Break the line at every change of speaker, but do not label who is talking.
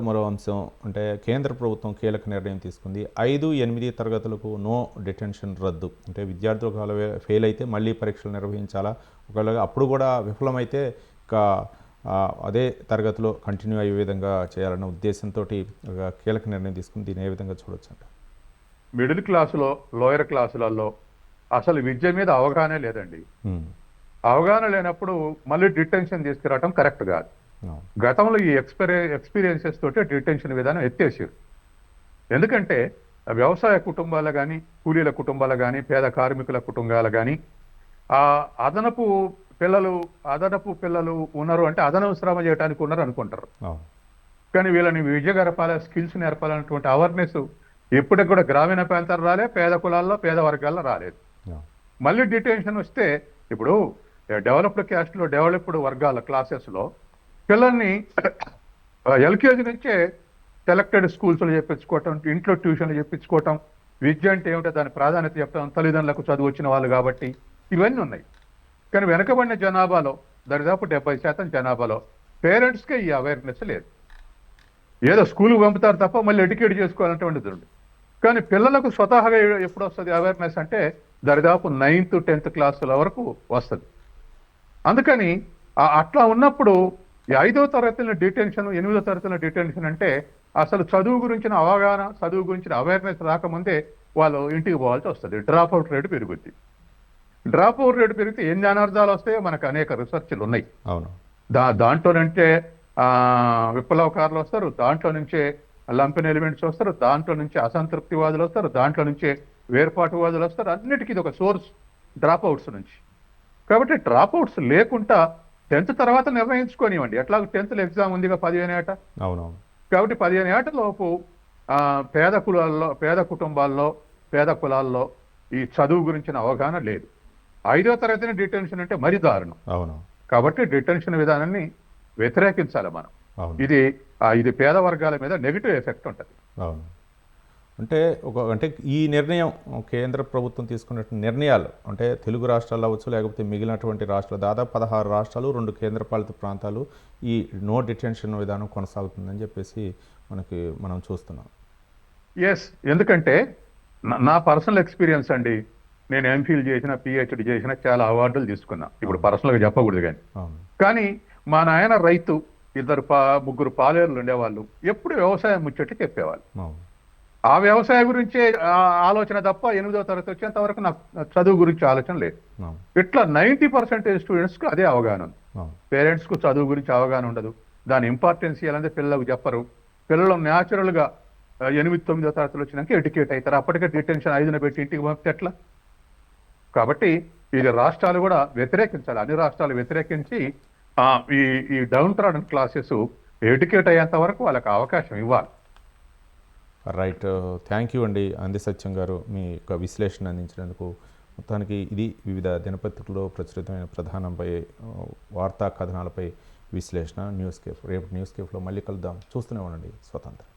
మరో అంశం అంటే కేంద్ర ప్రభుత్వం కీలక నిర్ణయం తీసుకుంది. ఐదు ఎనిమిది తరగతులకు నో డిటెన్షన్ రద్దు. అంటే విద్యార్థులు ఒకవేళ ఫెయిల్ అయితే మళ్ళీ పరీక్షలు నిర్వహించాలా? ఒకవేళ అప్పుడు కూడా విఫలమైతే ఇక అదే తరగతిలో కంటిన్యూ అయ్యే విధంగా చేయాలన్న ఉద్దేశంతో ఒక కీలక నిర్ణయం తీసుకుని దీన్ని ఏ విధంగా చూడొచ్చు అంట
మిడిల్ క్లాసులో లోయర్ క్లాసులలో అసలు విద్య మీద అవగాహన లేదండి. అవగాహన లేనప్పుడు మళ్ళీ డిటెన్షన్ తీసుకురావడం కరెక్ట్ కాదు. గతంలో ఈ ఎక్స్పీరి ఎక్స్పీరియన్సెస్ తోటి డిటెన్షన్ విధానం ఎత్తేసారు. ఎందుకంటే వ్యవసాయ కుటుంబాలు కానీ కూలీల కుటుంబాలు కానీ పేద కార్మికుల కుటుంబాలు కానీ ఆ అదనపు పిల్లలు అదనపు పిల్లలు ఉన్నారు అంటే అదనపు శ్రమ చేయడానికి ఉన్నారు అనుకుంటారు. కానీ వీళ్ళని విద్య గడపాలి స్కిల్స్ నేర్పాలన్నటువంటి అవేర్నెస్ ఎప్పటికి కూడా గ్రామీణ ప్రాంతాలు రాలే పేద కులాల్లో పేద వర్గాల్లో రాలేదు. మళ్ళీ డిటెన్షన్ వస్తే ఇప్పుడు డెవలప్డ్ క్యాస్ట్లో డెవలప్డ్ వర్గాల క్లాసెస్లో పిల్లల్ని ఎల్కేజీ నుంచే సెలెక్టెడ్ స్కూల్స్లో చెప్పించుకోవటం ఇంట్లో ట్యూషన్లు చెప్పించుకోవటం విద్య అంటే ఏమిటో దాని ప్రాధాన్యత చెప్పడం తల్లిదండ్రులకు చదువు వచ్చిన వాళ్ళు కాబట్టి ఇవన్నీ ఉన్నాయి. కానీ వెనకబడిన జనాభాలో దరిదాపు డెబ్బై శాతం జనాభాలో పేరెంట్స్కే ఈ అవేర్నెస్ లేదు. ఏదో స్కూల్కి పంపుతారు తప్ప మళ్ళీ ఎడ్యుకేట్ చేసుకోవాలంటే ఉంది. కానీ పిల్లలకు స్వతహాగా ఎప్పుడు వస్తుంది అవేర్నెస్ అంటే దరిదాపు నైన్త్ టెన్త్ క్లాసుల వరకు వస్తుంది. అందుకని అట్లా ఉన్నప్పుడు ఈ ఐదో తరగతిలో డిటెన్షన్ ఎనిమిదో తరగతిలో డిటెన్షన్ అంటే అసలు చదువు గురించిన అవగాహన చదువు గురించిన అవేర్నెస్ రాకముందే వాళ్ళు ఇంటికి పోవాల్సి వస్తుంది. డ్రాప్ అవుట్ రేటు పెరుగుద్ది. డ్రాప్ అవుట్ రేటు పెరిగితే ఎన్ని అనర్థాలు వస్తాయో మనకు అనేక రీసెర్చ్లు ఉన్నాయి.
అవును.
దా దాంట్లో నుంచే ఆ, విప్లవకారులు వస్తారు దాంట్లో నుంచే లంపెన్ ఎలిమెంట్స్ వస్తారు దాంట్లో నుంచి అసంతృప్తివాదులు వస్తారు దాంట్లో నుంచే వేర్పాటువాదులు వస్తారు. అన్నిటికీ ఇది ఒక సోర్స్ డ్రాప్ అవుట్స్ నుంచి. కాబట్టి డ్రాప్ అవుట్స్ లేకుండా టెన్త్ తర్వాత నిర్ణయించుకోనివ్వండి. ఎట్లా టెన్త్ ఎగ్జామ్ ఉందిగా పదిహేను ఏట?
అవునవును.
కాబట్టి పదిహేను ఏట లోపు పేద కులాల్లో పేద కుటుంబాల్లో పేద కులాల్లో ఈ చదువు గురించిన అవగాహన లేదు. ఐదో తరగతిని డిటెన్షన్ అంటే మరీ దారుణం.
అవును.
కాబట్టి డిటెన్షన్ విధానాన్ని వ్యతిరేకించాలి మనం. ఇది ఇది పేద వర్గాల మీద నెగిటివ్ ఎఫెక్ట్ ఉంటుంది.
అవును. అంటే ఒక అంటే ఈ నిర్ణయం కేంద్ర ప్రభుత్వం తీసుకున్న నిర్ణయాలు అంటే తెలుగు రాష్ట్రాలు అవ్వచ్చు లేకపోతే మిగిలినటువంటి రాష్ట్రాలు దాదాపు పదహారు రాష్ట్రాలు రెండు కేంద్రపాలిత ప్రాంతాలు ఈ నో డిటెన్షన్ విధానం కొనసాగుతుందని చెప్పేసి మనకి మనం చూస్తున్నాం.
ఎస్ ఎందుకంటే నా- పర్సనల్ ఎక్స్పీరియన్స్ అండి నేను ఎంఫిల్ చేసిన పిహెచ్డి చేసిన చాలా అవార్డులు తీసుకున్నా. ఇప్పుడు పర్సనల్గా చెప్పకూడదు కానీ. కానీ మా నాయన రైతు ఇద్దరు పా ముగ్గురు పాలేరులు ఉండేవాళ్ళు ఎప్పుడు వ్యవసాయం ముచ్చటి చెప్పేవాళ్ళు. ఆ వ్యవసాయం గురించే ఆ ఆలోచన తప్ప ఎనిమిదో తరగతి వచ్చేంత వరకు నాకు చదువు గురించి ఆలోచన లేదు. ఇట్లా నైంటీ పర్సెంటేజ్ స్టూడెంట్స్కి అదే అవగాహన ఉంది. పేరెంట్స్కు చదువు గురించి అవగాహన ఉండదు. దాని ఇంపార్టెన్స్ ఇవ్వాలంటే పిల్లలకు చెప్పరు. పిల్లలు న్యాచురల్గా ఆ, ఎనిమిది తొమ్మిదో తరగతులు వచ్చినాక ఎడ్యుకేట్ అవుతారు. అప్పటికే డిటెన్షన్ ఐదున పెట్టి ఇంటికి పంపితే ఎట్లా? కాబట్టి ఇది రాష్ట్రాలు కూడా వ్యతిరేకించాలి. అన్ని రాష్ట్రాలు వ్యతిరేకించి ఈ ఈ డౌన్ ట్రాడన్ క్లాసెస్ ఎడ్యుకేట్ అయ్యేంత వరకు వాళ్ళకి అవకాశం ఇవ్వాలి.
రైట్. థ్యాంక్ యూ అండి అంది సత్యం గారు మీ యొక్క విశ్లేషణ అందించినందుకు. మొత్తానికి ఇది వివిధ దినపత్రికల్లో ప్రచురితమైన ప్రధానంపై వార్తా కథనాలపై విశ్లేషణ. న్యూస్ కేఫ్ రేపు న్యూస్ కేఫ్లో మళ్ళీ కలుద్దాం. చూస్తూనే ఉండండి. స్వతంత్రం.